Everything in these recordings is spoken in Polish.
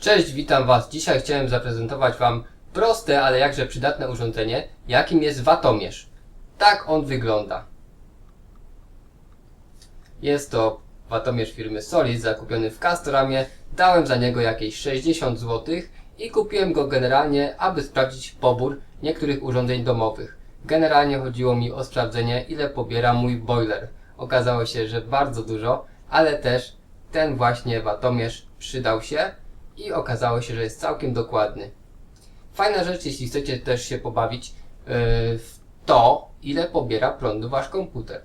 Cześć, witam Was. Dzisiaj chciałem zaprezentować Wam proste, ale jakże przydatne urządzenie, jakim jest watomierz. Tak on wygląda. Jest to watomierz firmy Solid, zakupiony w Castoramie. Dałem za niego jakieś 60 zł i kupiłem go generalnie, aby sprawdzić pobór niektórych urządzeń domowych. Generalnie chodziło mi o sprawdzenie, ile pobiera mój boiler. Okazało się, że bardzo dużo, ale też ten właśnie watomierz przydał się i okazało się, że jest całkiem dokładny. Fajna rzecz, jeśli chcecie też się pobawić yy, w to, ile pobiera prądu wasz komputer.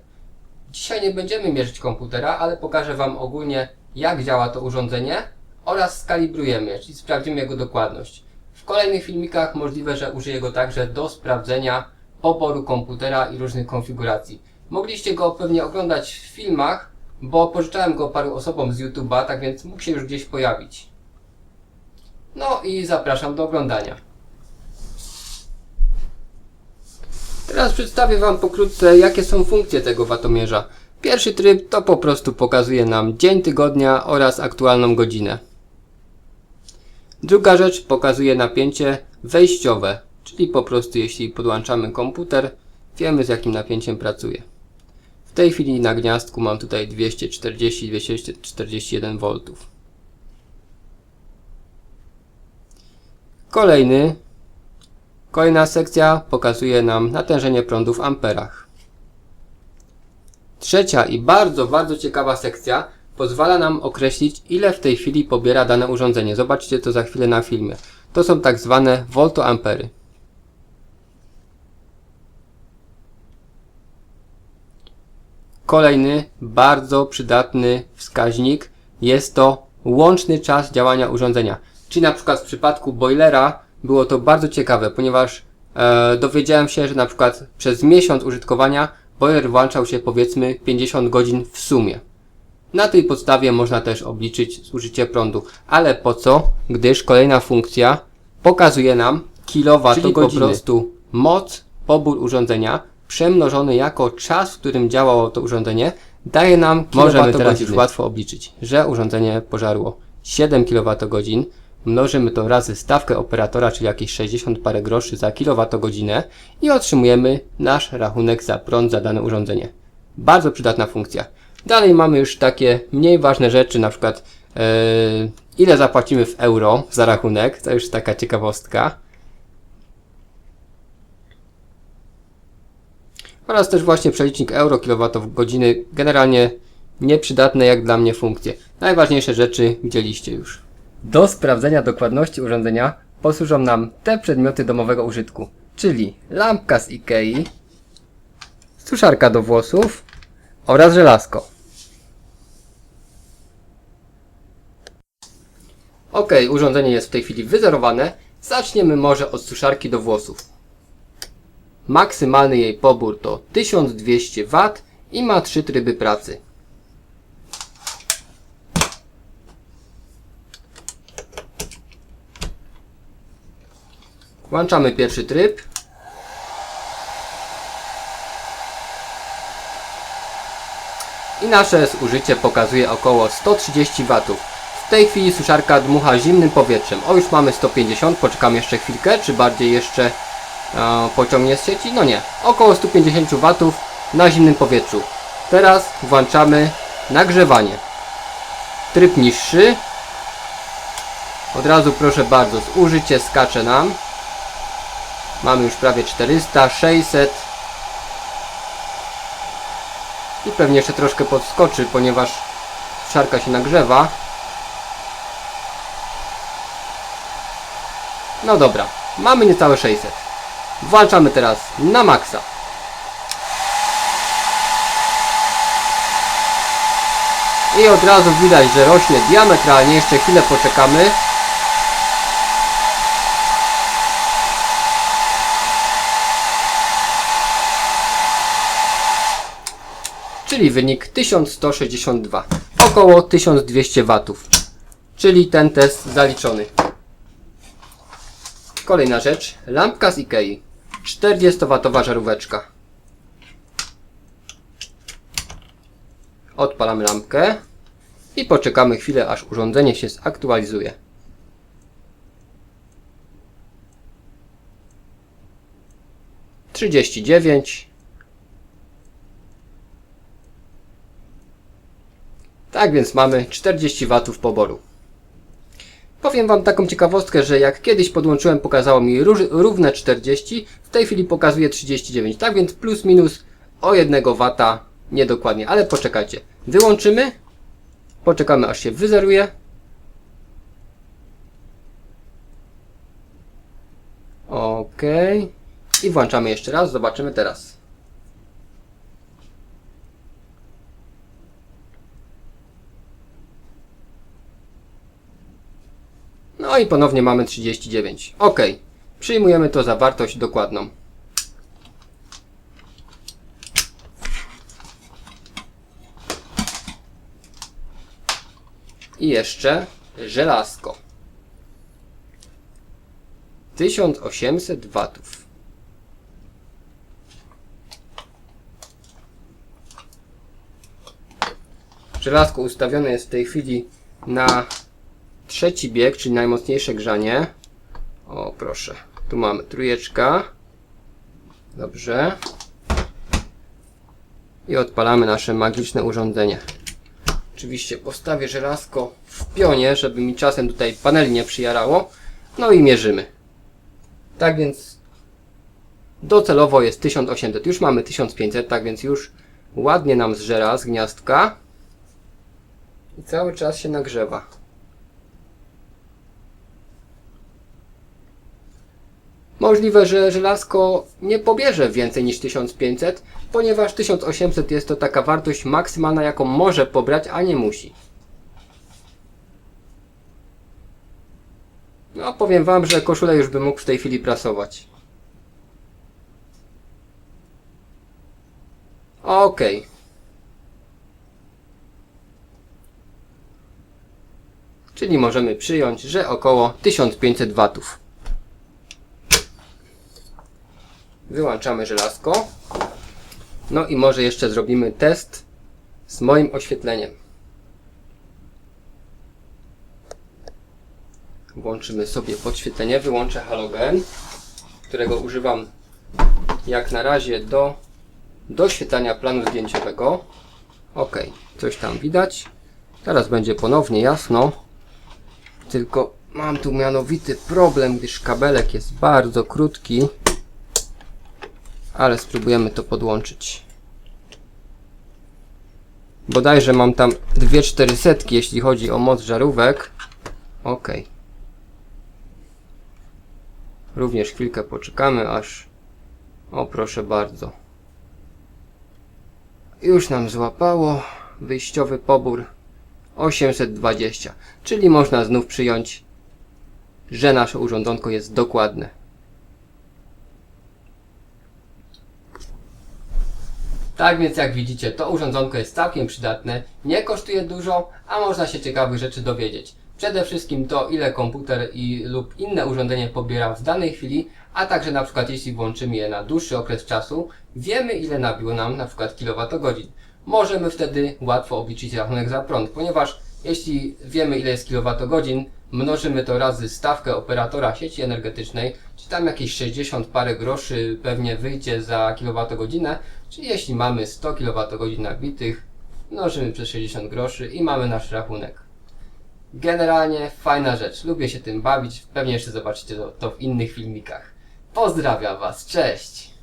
Dzisiaj nie będziemy mierzyć komputera, ale pokażę Wam ogólnie, jak działa to urządzenie oraz skalibrujemy, czyli sprawdzimy jego dokładność. W kolejnych filmikach możliwe, że użyję go także do sprawdzenia poboru komputera i różnych konfiguracji. Mogliście go pewnie oglądać w filmach, bo pożyczałem go paru osobom z YouTube'a, tak więc mógł się już gdzieś pojawić. No i zapraszam do oglądania. Teraz przedstawię Wam pokrótce, jakie są funkcje tego watomierza. Pierwszy tryb to po prostu pokazuje nam dzień tygodnia oraz aktualną godzinę. Druga rzecz pokazuje napięcie wejściowe, czyli po prostu jeśli podłączamy komputer, wiemy z jakim napięciem pracuje. W tej chwili na gniazdku mam tutaj 240-241 V. Kolejny, kolejna sekcja pokazuje nam natężenie prądu w amperach. Trzecia i bardzo, bardzo ciekawa sekcja pozwala nam określić, ile w tej chwili pobiera dane urządzenie. Zobaczcie to za chwilę na filmie. To są tak zwane voltoampery. Kolejny, bardzo przydatny wskaźnik jest to łączny czas działania urządzenia. Czyli na przykład w przypadku boilera było to bardzo ciekawe, ponieważ e, dowiedziałem się, że na przykład przez miesiąc użytkowania boiler włączał się powiedzmy 50 godzin w sumie. Na tej podstawie można też obliczyć zużycie prądu. Ale po co? Gdyż kolejna funkcja pokazuje nam kilowatogodziny. Czyli po prostu moc, pobór urządzenia przemnożony jako czas, w którym działało to urządzenie daje nam Możemy teraz już łatwo obliczyć, że urządzenie pożarło 7 kWh. Mnożymy to razy stawkę operatora, czyli jakieś 60 parę groszy za kilowatogodzinę i otrzymujemy nasz rachunek za prąd za dane urządzenie. Bardzo przydatna funkcja. Dalej mamy już takie mniej ważne rzeczy, na przykład yy, ile zapłacimy w euro za rachunek, to już taka ciekawostka. Oraz też właśnie przelicznik euro kilowatogodziny, generalnie nieprzydatne jak dla mnie funkcje. Najważniejsze rzeczy widzieliście już. Do sprawdzenia dokładności urządzenia posłużą nam te przedmioty domowego użytku, czyli lampka z Ikei, suszarka do włosów oraz żelazko. Ok, urządzenie jest w tej chwili wyzerowane. Zaczniemy może od suszarki do włosów. Maksymalny jej pobór to 1200 W i ma trzy tryby pracy. Włączamy pierwszy tryb. I nasze zużycie pokazuje około 130 W. W tej chwili suszarka dmucha zimnym powietrzem. O, już mamy 150, poczekam jeszcze chwilkę, czy bardziej jeszcze e, pociągnie z sieci? No nie, około 150 W na zimnym powietrzu. Teraz włączamy nagrzewanie. Tryb niższy. Od razu proszę bardzo, zużycie skacze nam. Mamy już prawie 400, 600. I pewnie jeszcze troszkę podskoczy, ponieważ szarka się nagrzewa. No dobra, mamy niecałe 600. Włączamy teraz na maksa. I od razu widać, że rośnie diametralnie. Jeszcze chwilę poczekamy. czyli wynik 1162, około 1200 watów, czyli ten test zaliczony. Kolejna rzecz, lampka z Ikei, 40W żaróweczka. Odpalamy lampkę i poczekamy chwilę, aż urządzenie się zaktualizuje. Trzydzieści dziewięć, Tak więc mamy 40 watów poboru. Powiem Wam taką ciekawostkę, że jak kiedyś podłączyłem, pokazało mi równe 40, w tej chwili pokazuje 39. Tak więc plus minus o 1 wata niedokładnie, ale poczekajcie. Wyłączymy, poczekamy aż się wyzeruje. Ok. I włączamy jeszcze raz, zobaczymy teraz. No i ponownie mamy 39. Ok. Przyjmujemy to za wartość dokładną. I jeszcze żelazko. 1800 watów. Żelazko ustawione jest w tej chwili na trzeci bieg, czyli najmocniejsze grzanie. O, proszę. Tu mamy trójeczka. Dobrze. I odpalamy nasze magiczne urządzenie. Oczywiście postawię żelazko w pionie, żeby mi czasem tutaj paneli nie przyjarało. No i mierzymy. Tak więc docelowo jest 1800. Już mamy 1500, tak więc już ładnie nam zżera z gniazdka. I cały czas się nagrzewa. Możliwe, że żelazko nie pobierze więcej niż 1500, ponieważ 1800 jest to taka wartość maksymalna, jaką może pobrać, a nie musi. No, powiem Wam, że koszulę już bym mógł w tej chwili prasować. Okej. Czyli możemy przyjąć, że około 1500 watów. Wyłączamy żelazko. No i może jeszcze zrobimy test z moim oświetleniem. Włączymy sobie podświetlenie, wyłączę halogen, którego używam jak na razie do doświetlania planu zdjęciowego. Ok, coś tam widać. Teraz będzie ponownie jasno. Tylko mam tu mianowity problem, gdyż kabelek jest bardzo krótki. Ale spróbujemy to podłączyć. Bodajże mam tam 2400, jeśli chodzi o moc żarówek. Ok. Również chwilkę poczekamy, aż... O, proszę bardzo. Już nam złapało wyjściowy pobór 820, czyli można znów przyjąć, że nasze urządzonko jest dokładne. Tak więc jak widzicie, to urządzonko jest całkiem przydatne, nie kosztuje dużo, a można się ciekawych rzeczy dowiedzieć. Przede wszystkim to, ile komputer i lub inne urządzenie pobiera w danej chwili, a także na przykład jeśli włączymy je na dłuższy okres czasu, wiemy ile nabiło nam na przykład kilowatogodzin. Możemy wtedy łatwo obliczyć rachunek za prąd, ponieważ jeśli wiemy ile jest kilowatogodzin, mnożymy to razy stawkę operatora sieci energetycznej, czy tam jakieś 60 parę groszy pewnie wyjdzie za kilowatogodzinę, czyli jeśli mamy 100 kWh nabitych, mnożymy przez 60 groszy i mamy nasz rachunek. Generalnie fajna rzecz, lubię się tym bawić, pewnie jeszcze zobaczycie to, to w innych filmikach. Pozdrawiam Was, cześć!